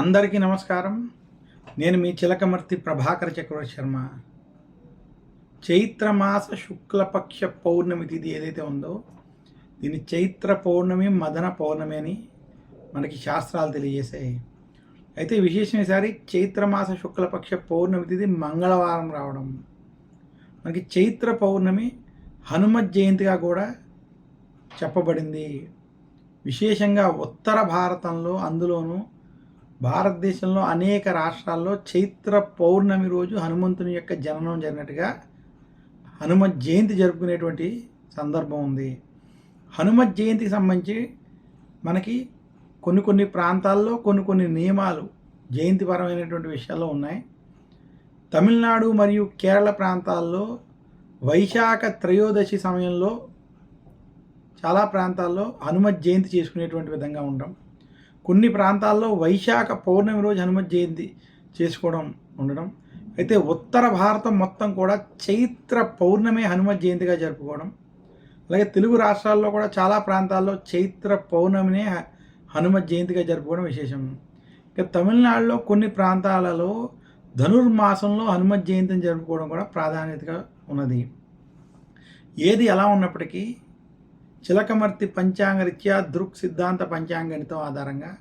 అందరికీ నమస్కారం. నేను మీ చిలకమర్తి ప్రభాకర చక్రవర్తి శర్మ. చైత్రమాస శుక్లపక్ష పౌర్ణమి తిథి ఏదైతే ఉందో దీన్ని చైత్ర పౌర్ణమి మదన పౌర్ణమి అని మనకి శాస్త్రాలు తెలియజేశాయి. అయితే విశేషం ఈసారి చైత్రమాస శుక్లపక్ష పౌర్ణమి తిథి మంగళవారం రావడం. మనకి చైత్ర పౌర్ణమి హనుమత్ జయంతిగా కూడా చెప్పబడింది. విశేషంగా ఉత్తర భారతంలో అందులోనూ భారతదేశంలో అనేక రాష్ట్రాల్లో చైత్ర పౌర్ణమి రోజు హనుమంతుని యొక్క జననం జరిగినట్టుగా హనుమ జయంతి జరుపుకునేటువంటి సందర్భం ఉంది. హనుమ జయంతికి సంబంధించి మనకి కొన్ని కొన్ని ప్రాంతాల్లో కొన్ని కొన్ని నియమాలు జయంతిపరమైనటువంటి విషయాల్లో ఉన్నాయి. తమిళనాడు మరియు కేరళ ప్రాంతాల్లో వైశాఖ త్రయోదశి సమయంలో చాలా ప్రాంతాల్లో హనుమ జయంతి చేసుకునేటువంటి విధంగా ఉండడం కొన్ని ప్రాంతాల్లో వైశాఖ పౌర్ణమి రోజు హనుమత్ జయంతి చేసుకోవడం ఉండడం. అయితే ఉత్తర భారతం మొత్తం కూడా చైత్ర పౌర్ణమి హనుమత్ జయంతిగా జరుపుకోవడం. అలాగే తెలుగు రాష్ట్రాల్లో కూడా చాలా ప్రాంతాల్లో చైత్ర పౌర్ణమినే హనుమత్ జయంతిగా జరుపుకోవడం విశేషం. ఇక తమిళనాడులో కొన్ని ప్రాంతాలలో ధనుర్మాసంలో హనుమత్ జయంతిని జరుపుకోవడం కూడా ప్రాధాన్యతగా ఉన్నది. ఏది ఎలా ఉన్నప్పటికీ చిలకమర్తి పంచాంగరీత్యా దృక్ సిద్ధాంత పంచాంగణితం ఆధారంగా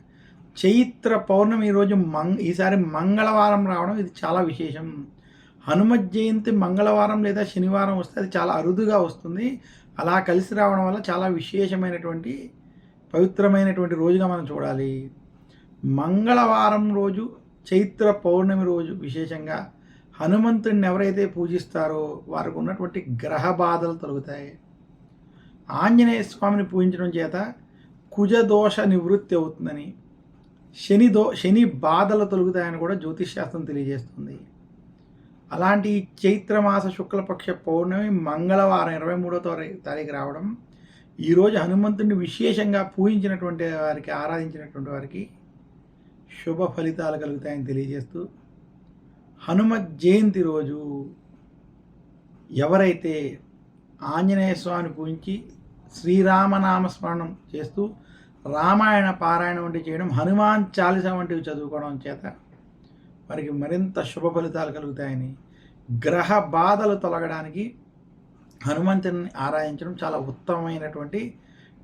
చైత్ర పౌర్ణమి రోజు మంగ ఈసారి మంగళవారం రావడం ఇది చాలా విశేషం. హనుమత్ జయంతి మంగళవారం లేదా శనివారం వస్తే అది చాలా అరుదుగా వస్తుంది. అలా కలిసి రావడం వల్ల చాలా విశేషమైనటువంటి పవిత్రమైనటువంటి రోజుగా మనం చూడాలి. మంగళవారం రోజు చైత్ర పౌర్ణమి రోజు విశేషంగా హనుమంతుడిని ఎవరైతే పూజిస్తారో వారికి ఉన్నటువంటి గ్రహ బాధలు తొలగుతాయి. ఆంజనేయ స్వామిని పూజించడం చేత కుజదోష నివృత్తి అవుతుందని శని దో శని బాధలు తొలుగుతాయని కూడా జ్యోతిష్ శాస్త్రం తెలియజేస్తుంది. అలాంటి చైత్రమాస శుక్లపక్ష పౌర్ణమి మంగళవారం ఇరవై మూడో తారీఖు రావడం ఈరోజు హనుమంతుడిని విశేషంగా పూజించినటువంటి వారికి ఆరాధించినటువంటి వారికి శుభ ఫలితాలు కలుగుతాయని తెలియజేస్తూ హనుమ జయంతి రోజు ఎవరైతే ఆంజనేయ స్వామిని పూజించి శ్రీరామనామ స్మరణం చేస్తూ రామాయణ పారాయణం వంటివి చేయడం హనుమాన్ చాలీస వంటివి చదువుకోవడం చేత వారికి మరింత శుభ ఫలితాలు కలుగుతాయని గ్రహ బాధలు తొలగడానికి హనుమంతుని ఆరాధించడం చాలా ఉత్తమమైనటువంటి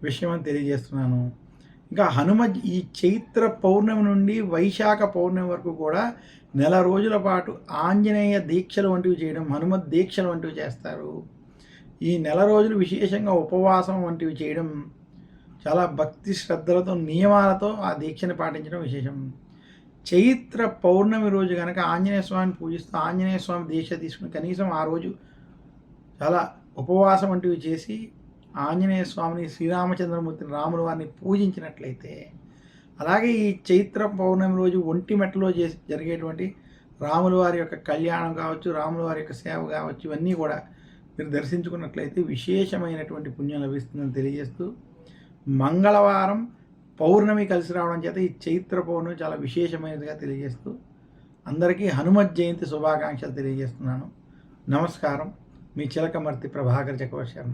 విషయం అని తెలియజేస్తున్నాను. ఇంకా హనుమ ఈ చైత్ర పౌర్ణమి నుండి వైశాఖ పౌర్ణమి వరకు కూడా నెల రోజుల పాటు ఆంజనేయ దీక్షలు వంటివి చేయడం హనుమ దీక్షలు వంటివి చేస్తారు. ఈ నెల రోజులు విశేషంగా ఉపవాసం వంటివి చేయడం చాలా భక్తి శ్రద్ధలతో నియమాలతో ఆ దీక్షను పాటించడం విశేషం. చైత్ర పౌర్ణమి రోజు కనుక ఆంజనేయ స్వామిని పూజిస్తూ ఆంజనేయ స్వామి దీక్ష తీసుకుని కనీసం ఆ రోజు చాలా ఉపవాసం వంటివి చేసి ఆంజనేయ స్వామిని శ్రీరామచంద్రమూర్తిని రాముల వారిని పూజించినట్లయితే అలాగే ఈ చైత్ర పౌర్ణమి రోజు ఒంటి మెట్టలో చేసి జరిగేటువంటి రాముల వారి యొక్క కళ్యాణం కావచ్చు రాముల వారి యొక్క సేవ కావచ్చు ఇవన్నీ కూడా మీరు దర్శించుకున్నట్లయితే విశేషమైనటువంటి పుణ్యం లభిస్తుందని తెలియజేస్తూ మంగళవారం పౌర్ణమి కలిసి రావడం చేత ఈ చైత్ర పౌర్ణమి చాలా విశేషమైనదిగా తెలియజేస్తూ అందరికీ హనుమత్ జయంతి శుభాకాంక్షలు తెలియజేస్తున్నాను. నమస్కారం. మీ చిలకమర్తి ప్రభాకర్ చక్రవర్తి శర్మ.